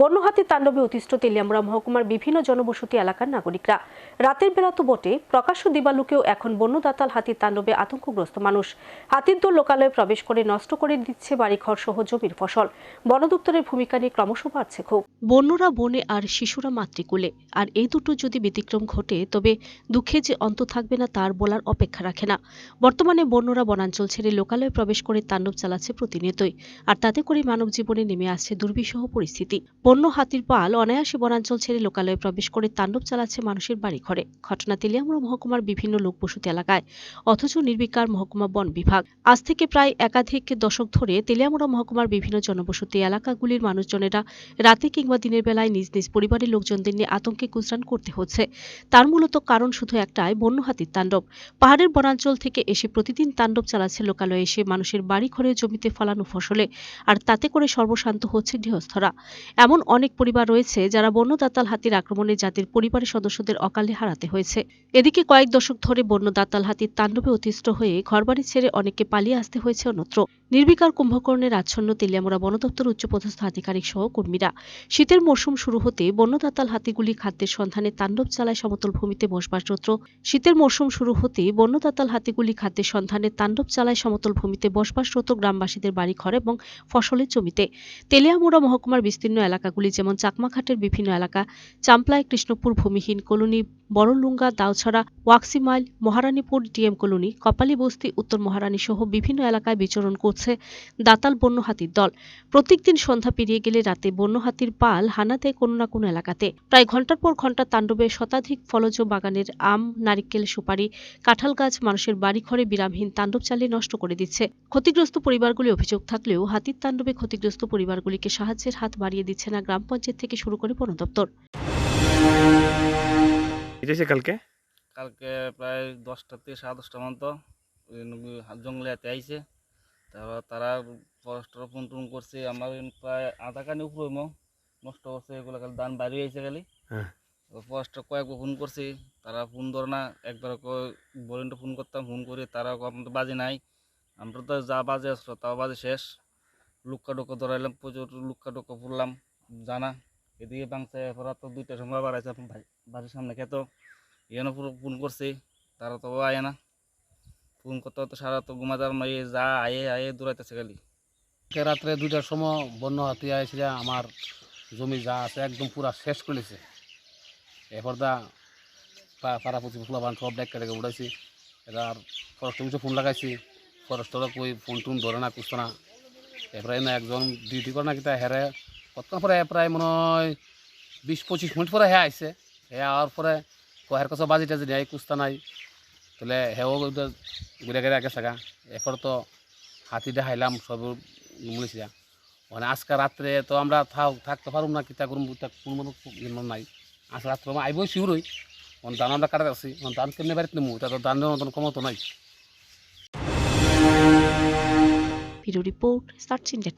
বন্য হাতির তাণ্ডবে অতিষ্ঠ তেলিয়ামুড়া মহকুমার বিভিন্ন জনবসতি এলাকার নাগরিকরা। রাতের বেলা তো বটে, প্রকাশ্য দিবালুকেও এখন বন্য দাতাল হাতির তাণ্ডবে আতঙ্কগ্রস্ত মানুষ। হাতির দল লোকালয়ে প্রবেশ করে নষ্ট করে দিচ্ছে বাড়িঘর সহ জমির ফসল। বন দপ্তরের ভূমিকা নিয়ে ক্রমশ বাড়ছে ক্ষোভ। বন্যরা বনে আর শিশুরা মাতৃকুলে। আর এই দুটো যদি ব্যতিক্রম ঘটে, তবে দুঃখে যে অন্ত থাকবে না তার বলার অপেক্ষা রাখে না। বর্তমানে বন্যরা বনাঞ্চল ছেড়ে লোকালয়ে প্রবেশ করে তাণ্ডব চালাচ্ছে প্রতিনিয়তই। আর তাতে করে মানব জীবনে নেমে আসছে দুর্বিষহ পরিস্থিতি। বন্য হাতির পাল অনায়াসে বনাঞ্চল ছেড়ে লোকালয়ে প্রবেশ করে তাণ্ডব চালাচ্ছে মানুষের বাড়ি ঘরে ঘটনা তেলিয়ামুড়া মহকুমার বিভিন্ন লোকবসতি এলাকায়, অথচ নির্বিকার মহকুমা বন বিভাগ। আজ থেকে প্রায় একাধিক দশক ধরে তেলিয়ামুড়া মহকুমার বিভিন্ন জনবসতি এলাকাগুলির মানুষজনেরা রাতে কিংবা দিনের বেলায় নিজ নিজ পরিবারের লোকজনদের নিয়ে আতঙ্কে গুজরান করতে হচ্ছে। তার মূলত কারণ শুধু একটাই, বন্য হাতির তাণ্ডব। পাহাড়ের বনাঞ্চল থেকে এসে প্রতিদিন তাণ্ডব চালাচ্ছে লোকালয়ে এসে মানুষের বাড়ি ঘরে জমিতে ফলানো ফসলে, আর তাতে করে সর্বশান্ত হচ্ছে গৃহস্থরা। এমন অনেক পরিবার রয়েছে যারা বন্য দাতাল হাতির আক্রমণে যাদের পরিবারের সদস্যদের অকালে হারাতে হয়েছে। এদিকে কয়েক দশক ধরে বন্য দাতাল হাতির তাণ্ডবে অতিষ্ঠ হয়ে ঘরবাড়ি ছেড়ে অনেককে পালিয়ে আসতে হয়েছে অন্যত্র। নির্বিকার কুম্ভকর্ণের আচ্ছন্ন তেলিয়ামুড়া বন দপ্তর উচ্চপদস্থ আধিকারিক সহ কর্মীরা। শীতের মরশুম শুরু হতে বন্য দাতাল হাতিগুলি খাদ্যের সন্ধানে তাণ্ডব চালায় সমতল ভূমিতে বসবাসরত শীতের মরশুম শুরু হতে বন্য দাতাল হাতিগুলি খাদ্যের সন্ধানে তাণ্ডব চালায় সমতল ভূমিতে বসবাসরত গ্রামবাসীদের বাড়ি ঘর এবং ফসলের জমিতে। তেলিয়ামুড়া মহকুমার বিস্তীর্ণ এলাকাগুলি যেমন চাকমাঘাটের বিভিন্ন এলাকা চাম্পলায় কৃষ্ণপুর ভূমিহীন কলোনি বড়লুঙ্গা দাউছড়া, ওয়াক্সিমাইল, মহারানীপুর ডিএম কলোনি, কপালী বস্তি, উত্তর মহারানী সহ বিভিন্ন এলাকায় বিচরণ করছে দাতাল বন্য হাতির দল। প্রত্যেকদিন সন্ধ্যা পেরিয়ে গেলে রাতে বন্য হাতির পাল হানা দেয় কোনো না কোনো এলাকাতে। প্রায় ঘণ্টার পর ঘণ্টা তাণ্ডবে শতাধিক ফলজ বাগানের আম, নারিকেল, সুপারি, কাঁঠাল গাছ মানুষের বাড়িঘরে বিরামহীন তাণ্ডব চালিয়ে নষ্ট করে দিচ্ছে। ক্ষতিগ্রস্ত পরিবারগুলি অভিযোগ থাকলেও হাতির তাণ্ডবে ক্ষতিগ্রস্ত পরিবারগুলিকে সাহায্যের হাত বাড়িয়ে দিচ্ছে না গ্রাম পঞ্চায়েত থেকে শুরু করে বন দপ্তর। হচ্ছে কালকে? কালকে প্রায় দশটা থেকে সাড়ে দশটা মতো জঙ্গলে হাতে আইছে। তারপর তারা ফরেস্টর ফোন টোন করছে। আমার প্রায় আধা কানি উপরে নষ্ট করছে এগুলো খালি দান বাইরে আইছে খালি। হ্যাঁ। ফরেস্টর কয়েকবার ফোন করছি। তারা ফোন ধরে না একবার বলেন্টে ফোন করতাম ফোন করে তারা তো বাজে নাই। আমরা তো যা বাজে আসলো তাও বাজে শেষ। লুক্কা ডোকা ধরাইলাম প্রচুর লুক্কা ডোকা ফুরলাম জানা এদিকে বাংসে এরপর তো দুইটার সময় বাড়াইছে বাড়ির সামনে। খেত এখানে পুরো ফোন করছে, তারা তো আয় না। ফোন করতে তো সারা তো ঘুমা যার নয় যা আয়ে আয়ে দৌড়াইতেছে খালি। রাত্রে দুইটার সময় বন্য হাতি আইসে আমার জমি যা আছে একদম পুরা শেষ করেছে এরপর দা পাড়া ফুলা বান সব ডেকে ডেকে উঠাইছি এবার ফরেস্ট অফিসে ফোন লাগাইছি। ফরেস্টরা কই ফোন টোন ধরে না কুস্ত না। এরপরে না একজন ডিউটি করে না কিতা হেরে কতক্ষণ পরে প্রায় মনে হয় বিশ পঁচিশ মিনিট পরে হ্যাঁ আইসে হ্যাঁ আওয়ার পরে কহের কাছে বাজি টাজি নেই কুস্তা নাই। তাহলে হেও ঘুরে ঘুরে আগে থাকা এরপর তো হাতি দেখাইলাম সব মূলিছি মানে আজকে রাত্রে তো আমরা থাক, থাকতে পারুম না, কিতা করুম কোনো ইয়ে নাই। আজকে রাত্রে আমি আইবই শিউরই ধান আমরা কাটাতে আসি ধান কেমনি বাড়িতে নেব তা ধান মতন কমতো নাই। Bureau report search India